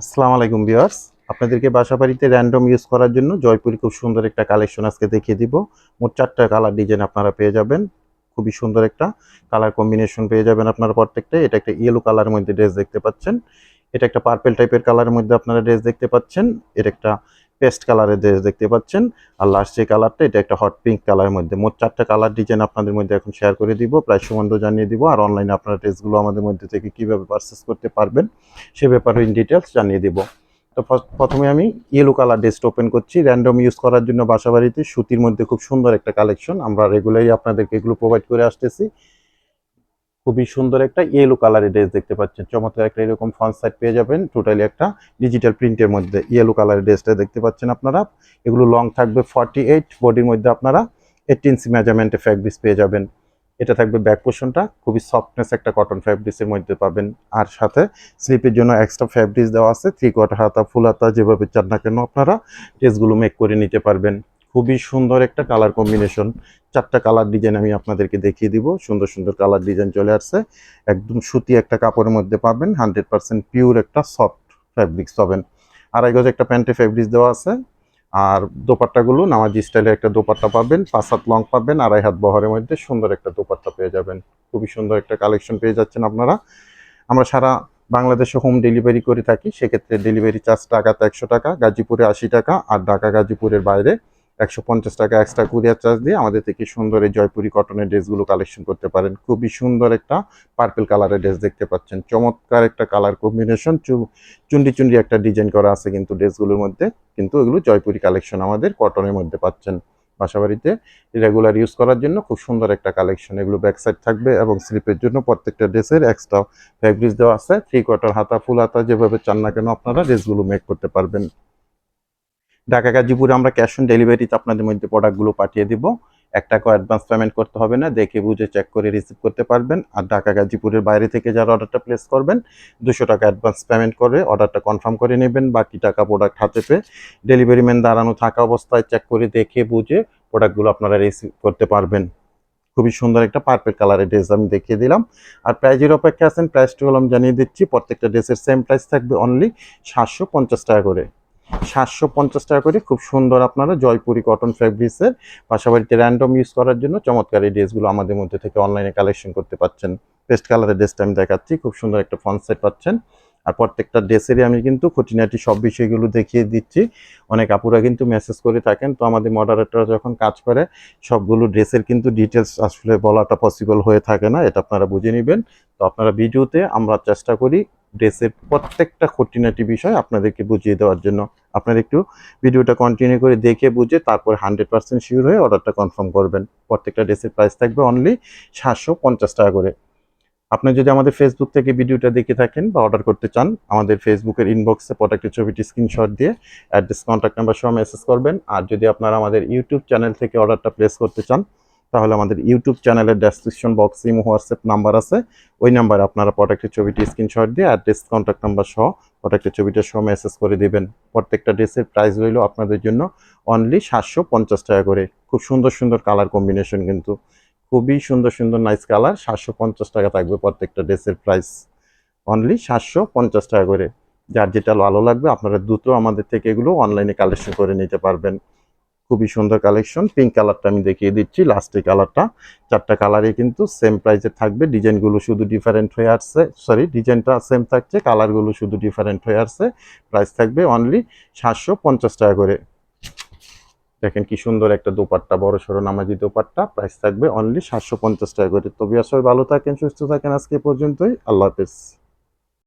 আসসালামু আলাইকুম ভিউয়ার্স। আপনাদেরকে বাসা বাড়িতে র্যান্ডম ইউজ করার জন্য জয়পুরি খুব সুন্দর একটা কালেকশন আজকে দেখিয়ে দিব। মোট চারটা কালার ডিজাইন আপনারা পেয়ে যাবেন। খুবই সুন্দর একটা কালার কম্বিনেশন পেয়ে যাবেন আপনারা প্রত্যেকটা। এটা একটা ইয়েলো কালারের মধ্যে ড্রেস দেখতে পাচ্ছেন। এটা একটা পার্পেল টাইপের কালারের মধ্যে আপনারা ড্রেস দেখতে পাচ্ছেন। এটা একটা পেস্ট কালারের ড্রেস দেখতে পাচ্ছেন। আর লাস্ট যে কালারটা, এটা একটা হট পিঙ্ক কালারের মধ্যে। মোট চারটা কালার ডিজাইন আপনাদের মধ্যে এখন শেয়ার করে দিব। প্রায় সম্বন্ধ জানিয়ে দিব। আর অনলাইনে আপনারা ড্রেসগুলো আমাদের মধ্যে থেকে কীভাবে পারচেস করতে পারবেন, সে ব্যাপারে ইন ডিটেলস জানিয়ে দিব। তো প্রথমে আমি ইয়েলো কালার ড্রেসটা ওপেন করছি। র্যান্ডম ইউজ করার জন্য বাসাবাড়িতে সুতির মধ্যে খুব সুন্দর একটা কালেকশন আমরা রেগুলারই আপনাদেরকে এগুলো প্রোভাইড করে আসতেছি। খুবই সুন্দর একটা ইয়েলো কালারের ড্রেস দেখতে পাচ্ছেন। চমৎকার একটা এরকম ফ্রন্ট সাইড পেয়ে যাবেন। টোটালি একটা ডিজিটাল প্রিন্টের মধ্যে ইয়েলো কালারের ড্রেসটা দেখতে পাচ্ছেন আপনারা। এগুলো লং থাকবে ফর্টি এইট বডির মধ্যে আপনারা এইট ইঞ্চি মেজারমেন্টে ফ্যাব্রিক্স পেয়ে যাবেন। এটা থাকবে ব্যাক পোর্শনটা খুবই সফটনেস একটা কটন ফ্যাব্রিক্সের মধ্যে পাবেন। আর সাথে স্লিপের জন্য এক্সট্রা ফ্যাব্রিক্স দেওয়া আছে। থ্রি কোয়ার্টার হাতা ফুল হাতা যেভাবে চান না কেন আপনারা ড্রেসগুলো মেক করে নিতে পারবেন। খুবই সুন্দর একটা কালার কম্বিনেশন চারটা কালার ডিজাইন আমি আপনাদেরকে দেখিয়ে দিব। সুন্দর সুন্দর কালার ডিজাইন চলে আসছে। একদম সুতি একটা কাপড়ের মধ্যে পাবেন। হান্ড্রেড পার্সেন্ট পিওর একটা সফট ফ্যাব্রিক্স পাবেন। আড়াই গজ একটা প্যান্টে ফ্যাব্রিক্স দেওয়া আছে। আর দোপাট্টাগুলো নামাজি স্টাইলের একটা দোপাট্টা পাবেন। পাঁচ হাত লং পাবেন। আড়াই হাত বহরের মধ্যে সুন্দর একটা দোপাট্টা পেয়ে যাবেন। খুবই সুন্দর একটা কালেকশন পেয়ে যাচ্ছেন আপনারা। আমরা সারা বাংলাদেশে হোম ডেলিভারি করে থাকি। সেক্ষেত্রে ডেলিভারি চার্জ টাকাতে একশো টাকা, গাজীপুরে আশি টাকা আর ঢাকা গাজীপুরের বাইরে একশো পঞ্চাশ টাকা এক্সট্রা কুরিয়ার চার্জ দিয়ে আমাদের থেকে সুন্দর এই জয়পুরি কটনের ড্রেসগুলো কালেকশন করতে পারেন। খুবই সুন্দর একটা পার্পেল কালারের ড্রেস দেখতে পাচ্ছেন। চমৎকার একটা কালার কম্বিনেশন চুন্ডি চুন্ডি একটা ডিজাইন করা আছে কিন্তু ড্রেসগুলোর মধ্যে। কিন্তু এগুলো জয়পুরি কালেকশন আমাদের কটনের মধ্যে পাচ্ছেন। বাসাবাড়িতে রেগুলার ইউজ করার জন্য খুব সুন্দর একটা কালেকশন এগুলো ব্যাক সাইড থাকবে এবং স্লিপের জন্য প্রত্যেকটা ড্রেসের এক্সট্রা ফ্যাব্রিক্স দেওয়া আছে। থ্রি কোয়ার্টার হাতা ফুল হাতা যেভাবে চান না কেন আপনারা ড্রেসগুলো মেক করতে পারবেন। ঢাকা গাজীপুরে আমরা ক্যাশ অন ডেলিভারিতে আপনাদের মধ্যে প্রোডাক্টগুলো পাঠিয়ে দিব। এক টাকা অ্যাডভান্স পেমেন্ট করতে হবে না, দেখে বুঝে চেক করে রিসিভ করতে পারবেন। আর ঢাকা গাজীপুরের বাইরে থেকে যারা অর্ডারটা প্লেস করবেন, দুশো টাকা অ্যাডভান্স পেমেন্ট করে অর্ডারটা কনফার্ম করে নেবেন। বাকি টাকা প্রোডাক্ট হাতে পেয়ে ডেলিভারি ম্যান দাঁড়ানো থাকা অবস্থায় চেক করে দেখে বুঝে প্রোডাক্টগুলো আপনারা রিসিভ করতে পারবেন। খুবই সুন্দর একটা পার্পেল কালারের ড্রেস আমি দেখিয়ে দিলাম। আর প্রাইজের অপেক্ষা আছেন প্রাইসটা হলো আমি জানিয়ে দিচ্ছি, প্রত্যেকটা ড্রেসের সেম প্রাইস থাকবে অনলি সাতশো পঞ্চাশ টাকা করে। সাতশো পঞ্চাশ টাকা করে খুব সুন্দর আপনারা জয়পুরি কটন ফ্যাব্রিক্সের পাশাপাশি র্যান্ডম ইউজ করার জন্য চমৎকার এই ড্রেসগুলো আমাদের মধ্যে থেকে অনলাইনে কালেকশন করতে পাচ্ছেন। পেস্ট কালারের ড্রেসটা আমি দেখাচ্ছি, খুব সুন্দর একটা ফন্ট সেট পাচ্ছেন। আর প্রত্যেকটা ড্রেসেরই আমি কিন্তু খুঁটিনাটি সব বিষয়গুলো দেখিয়ে দিচ্ছি। অনেক আপুরা কিন্তু মেসেজ করে থাকেন, তো আমাদের মডারেটর যখন কাজ করে, সবগুলো ড্রেসের কিন্তু ডিটেলস আসলে বলাটা পসিবল হয়ে থাকে না, এটা আপনারা বুঝে নেবেন। তো আপনারা ভিডিওতে আমরা চেষ্টা করি ড্রেসের প্রত্যেকটা খুঁটিনাটি বিষয় আপনাদেরকে বুঝিয়ে দেওয়ার জন্য। আপনারা একটু ভিডিওটা কন্টিনিউ করে দেখে বুঝে তারপর হান্ড্রেড পার্সেন্ট শিওর হয়ে অর্ডারটা কনফার্ম করবেন। প্রত্যেকটা ড্রেসের প্রাইস থাকবে অনলি সাতশো পঞ্চাশ টাকা করে। আপনি যদি আমাদের ফেসবুক থেকে ভিডিওটা দেখে থাকেন বা অর্ডার করতে চান, আমাদের ফেসবুকের ইনবক্সে প্রোডাক্টের ছবিটি স্ক্রিনশট দিয়ে অ্যাড্রেস কন্ট্যাক্ট নাম্বার সহ মেসেজ করবেন। আর যদি আপনারা আমাদের ইউটিউব চ্যানেল থেকে অর্ডারটা প্লেস করতে চান তাহলে আমাদের ইউটিউব চ্যানেলের ডেসক্রিপশন বক্সে ইমো, হোয়াটসঅ্যাপ নাম্বার আছে। ওই নাম্বারে আপনারা প্রোডাক্টের ছবিটি স্ক্রিনশট দিয়ে অ্যাড্রেস কন্ট্যাক্ট নাম্বার সহ প্রোডাক্টের ছবিটা সহ মেসেজ করে দিবেন। প্রত্যেকটা ড্রেসের প্রাইস রইল আপনাদের জন্য অনলি সাতশো পঞ্চাশ টাকা করে। খুব সুন্দর সুন্দর কালার কম্বিনেশন কিন্তু। খুবই সুন্দর সুন্দর নাইস কালার সাতশো পঞ্চাশ টাকা থাকবে প্রত্যেকটা ড্রেসের প্রাইস অনলি সাতশো পঞ্চাশ টাকা করে। যার যেটা ভালো লাগবে আপনারা দ্রুত আমাদের থেকে এগুলো অনলাইনে কালেকশন করে নিতে পারবেন। খুবই সুন্দর কালেকশন পিঙ্ক কালারটা আমি দেখিয়ে দিচ্ছি। লাস্টের কালারটা চারটা কালারই কিন্তু সেম প্রাইসে থাকবে। ডিজাইনগুলো শুধু ডিফারেন্ট হয়ে আসছে। সরি ডিজাইনটা সেম থাকছে। কালারগুলো শুধু ডিফারেন্ট হয়ে আসছে। প্রাইস থাকবে অনলি সাতশো পঞ্চাশ টাকা করে। দেখেন কি সুন্দর একটা দোপাট্টা, বড় সড়ো নামাজি দোপাট্টা। প্রাইস থাকবে অনলি সাতশো পঞ্চাশ টাকা করে। তবে আসলে ভালো থাকেন, সুস্থ থাকেন আজকে পর্যন্তই। আল্লাহ হাফেজ।